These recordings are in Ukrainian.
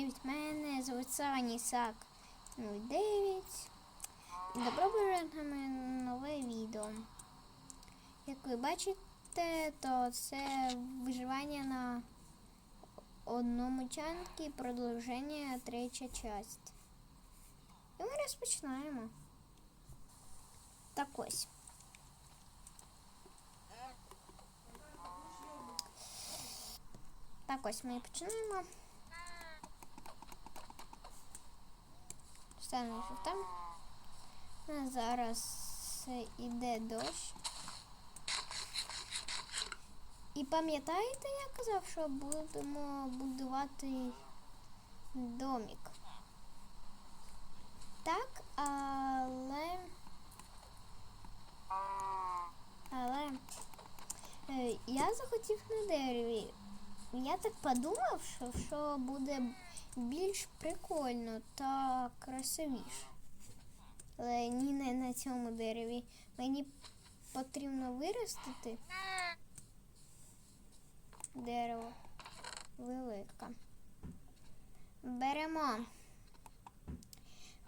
Привіт, мене звуть Сані Сак 09. І добро на нове відео. Як ви бачите, то це виживання на одному чанці продовження третя часть. І ми розпочинаємо. Так ось. Так ось ми починаємо. Станемо там. У нас зараз іде дощ. І пам'ятаєте, я казав, що будемо будувати домик? Так, але. Але е, я захотів на дереві. Я так подумав, що, що буде більш прикольно та красивіше. Але ні не на цьому дереві. Мені потрібно виростити дерево велике. Беремо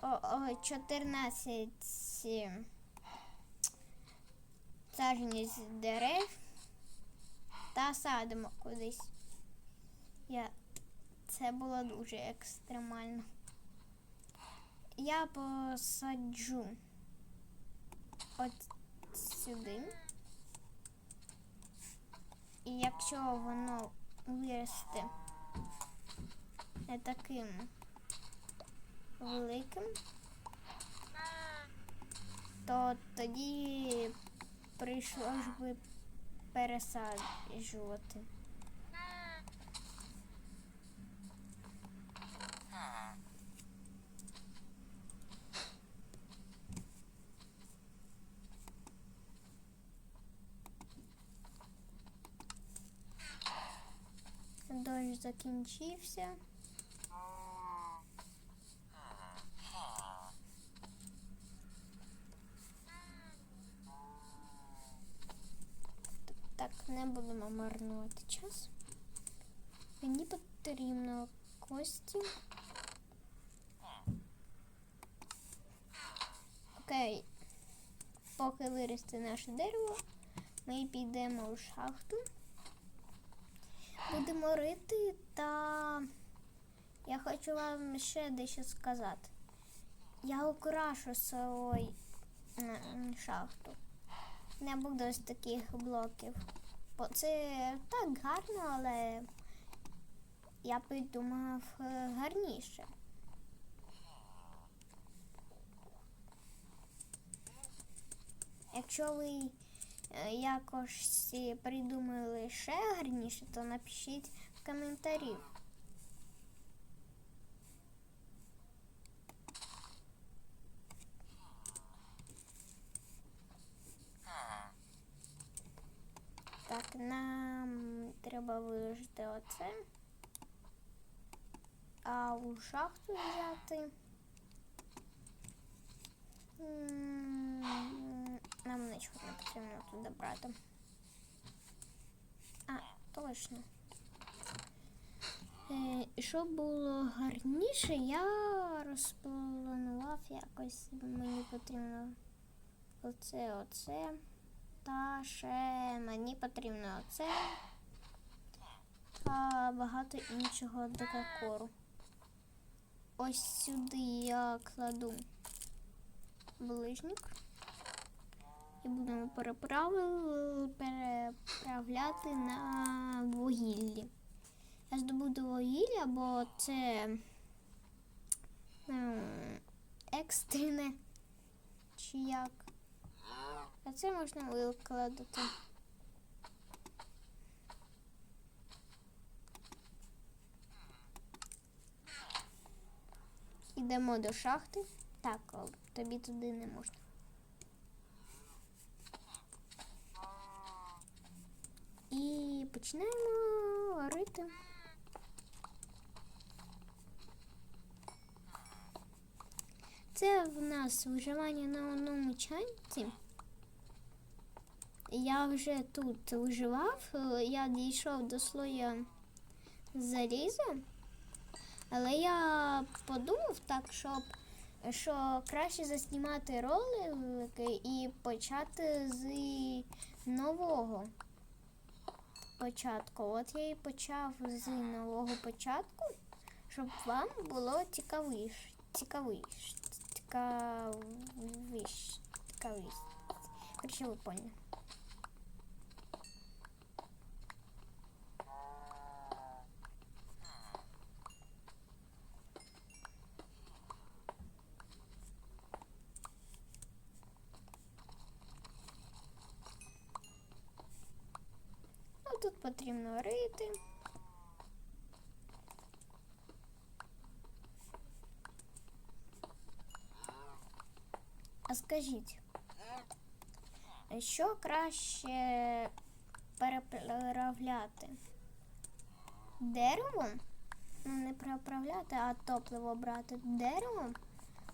о, о, 14 саджанець дерев та садимо кудись. Я... Це було дуже екстремально. Я посаджу от сюди. І якщо воно виросте не таким великим, то тоді прийшлось би пересаджувати. Дощ закінчився. Так, не будемо марнувати час. Мені потрібно кості. Окей. Поки виросте наше дерево, ми підемо у шахту. Будемо рити та я хочу вам ще дещо сказати. Я украшу свою шахту. Не буду з таких блоків. Бо це так гарно, але я придумав е, гарніше. Якщо ви якось придумали ще гарніше, то напишіть в коментарі. Так, нам треба виложити оце. А у шахту взяти. Нам нічого не потрібно туди брати. А, точно. І щоб було гарніше, я розпланував якось мені потрібно оце, оце. Та ще мені потрібно оце. Та багато іншого декору. Ось сюди я кладу ближник. І будемо переправляти на вугіллі. Я здобуду вугілля, бо це ем, екстрене чи як. А це можна викладати. Йдемо до шахти. Так, тобі туди не можна. І починаємо рити. Це в нас виживання на одному чанці. Я вже тут виживав, е, я дійшов до слоя заліза, Але я подумав так, щоб що краще заснімати ролики і почати з нового початку. От я і почав з нового початку, щоб вам було цікавіше. Цікавіше. Цікавіше. Цікавіше. Короче, ви поняли. Ну, тут потрібно рити. А скажіть, що краще переправляти? Деревом? Ну, не переправляти, а топливо брати деревом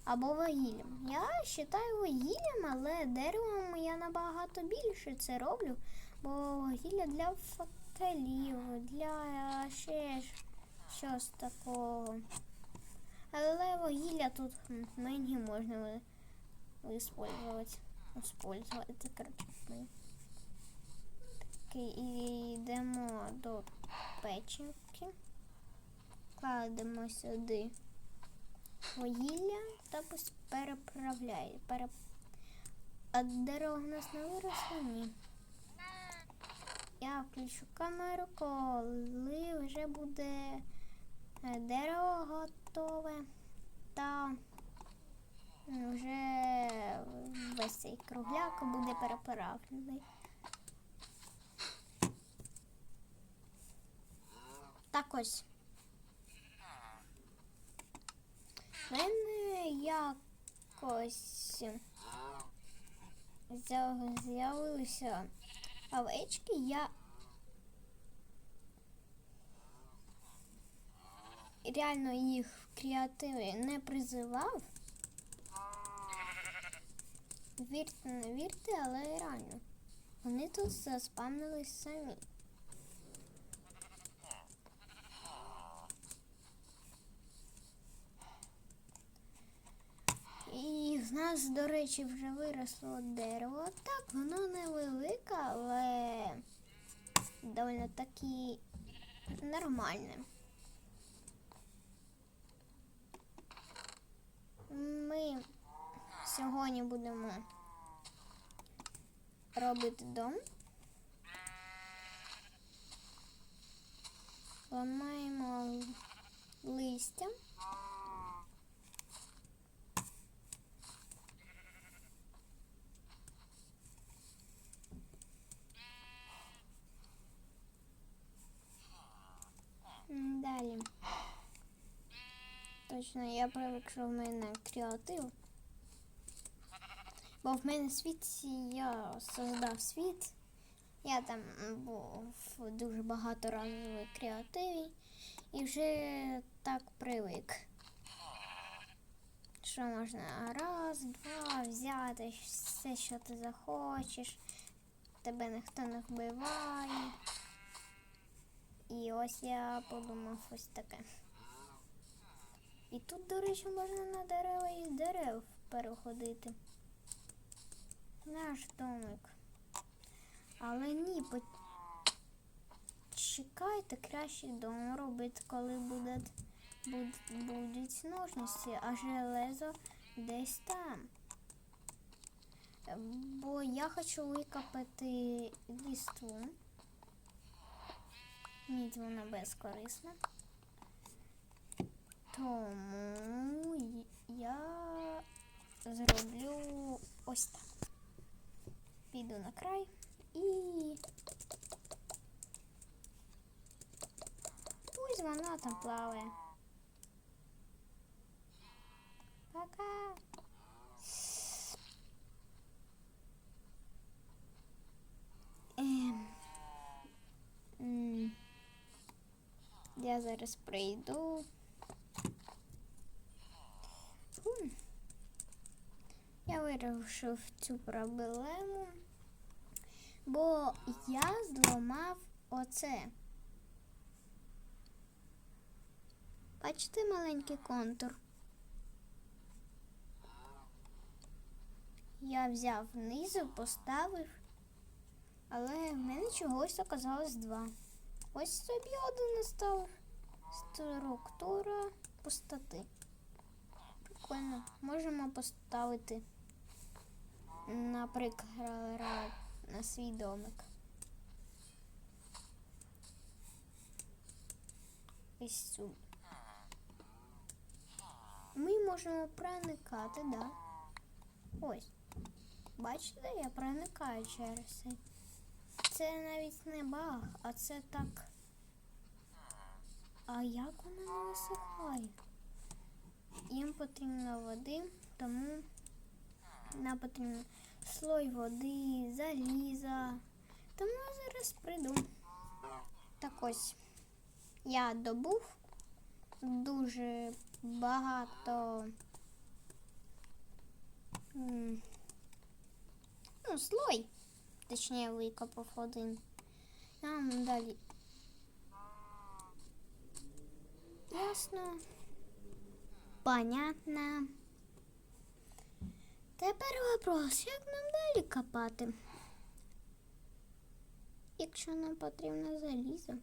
або вугіллям. Я вважаю вугіллям, але деревом я набагато більше це роблю, бо вугілля для факелів, для ще ж- щось такого. Але вугілля тут мені можна використовувати. Использувати, і йдемо до печінки. Кладемо сюди вугілля та пусть переправляє. Переп... А дерево в нас не виросло? Ні. Я включу камеру, коли вже буде е, дерево готове та вже весь цей кругляк буде переправлений. Так ось. Мене якось з'яв- в овечки. Я реально їх в креативі не призивав. Вірте, не вірте, але реально. Вони тут заспавнились самі. І в нас, до речі, вже виросло дерево. Так, воно невелике, але доволі таки нормальне. Ми сьогодні будемо робити дом. Ламаємо листя. Далі. Точно, я привик, що в мене креатив. Бо в мене світ, я создав світ. Я там був дуже багато разів креативі і вже так привик. Що можна раз, два взяти все, що ти захочеш. Тебе ніхто не вбиває. І ось я подумав ось таке. І тут, до речі, можна на дерева із дерев переходити. Наш домик. Але ні, почекайте, краще дом робити, коли буде, буд, будуть ножниці, а железо десь там. Бо я хочу викопати ліству. Мідь вона безкорисна. Тому я зроблю ось так. Піду на край і ось вона там плаває. Зараз прийду. Я вирішив цю проблему, бо я зламав оце. Бачите маленький контур? Я взяв внизу, поставив, але в мене чогось оказалось два. Ось собі один оставив. Структура пустоти. Прикольно. Можемо поставити, наприклад, на свій домик. Ось сюди. Ми можемо проникати, да. Ось. Бачите, я проникаю через це. Це навіть не баг, а це так. А як воно не висихає? Їм потрібно води, тому нам потрібно слой води, заліза. Тому я зараз прийду. Так ось я добув дуже багато. Ну, слой. Точніше, викопав один. Нам далі. Ясно. Понятно. Тепер вопрос, як нам далі копати? Якщо нам потрібно залізо.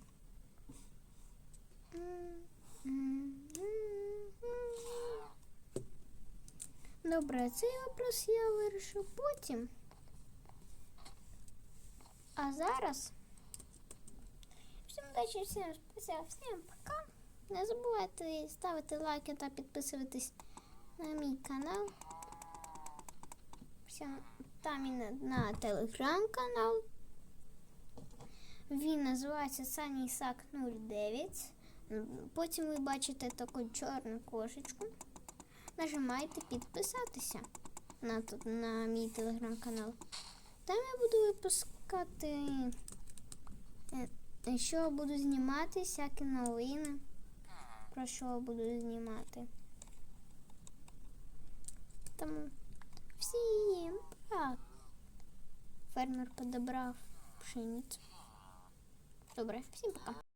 Добре, цей вопрос я вирішу потім. А зараз. Всім удачі, всім спасибо, всім пока. Не забувайте ставити лайки та підписуватись на мій канал. Там і на, на телеграм-канал. Він називається Сані Ісак 09. Потім ви бачите таку чорну кошечку. Нажимайте підписатися на, тут- на мій телеграм-канал. Там я буду випускати, е, що буду знімати, всякі новини, про що буду знімати. Тому всім пока. Фермер подобрав пшеницю. Добре, всім пока.